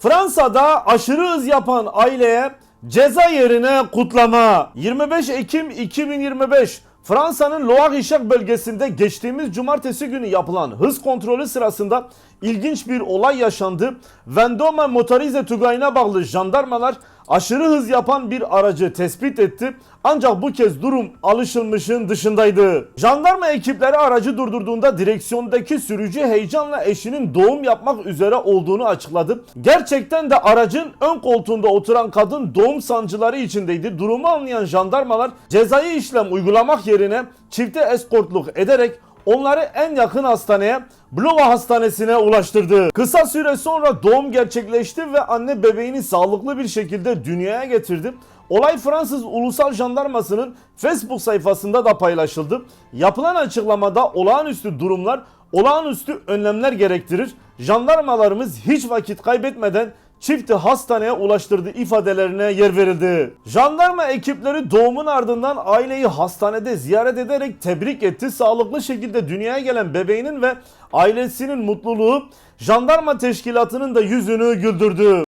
Fransa'da aşırı hız yapan aileye ceza yerine kutlama. 25 Ekim 2025 Fransa'nın Loire-Ishak bölgesinde geçtiğimiz cumartesi günü yapılan hız kontrolü sırasında ilginç bir olay yaşandı. Vendôme Motorize Tugay'ına bağlı jandarmalar aşırı hız yapan bir aracı tespit etti. Ancak bu kez durum alışılmışın dışındaydı. Jandarma ekipleri aracı durdurduğunda direksiyondaki sürücü heyecanla eşinin doğum yapmak üzere olduğunu açıkladı. Gerçekten de aracın ön koltuğunda oturan kadın doğum sancıları içindeydi. Durumu anlayan jandarmalar cezai işlem uygulamak yerine çifte eskortluk ederek onları en yakın hastaneye Blova Hastanesi'ne ulaştırdı. Kısa süre sonra doğum gerçekleşti ve anne bebeğini sağlıklı bir şekilde dünyaya getirdi. Olay Fransız Ulusal Jandarması'nın Facebook sayfasında da paylaşıldı. Yapılan açıklamada olağanüstü durumlar olağanüstü önlemler gerektirir. Jandarmalarımız hiç vakit kaybetmeden çifti hastaneye ulaştırdı ifadelerine yer verildi. Jandarma ekipleri doğumun ardından aileyi hastanede ziyaret ederek tebrik etti. Sağlıklı şekilde dünyaya gelen bebeğinin ve ailesinin mutluluğu jandarma teşkilatının da yüzünü güldürdü.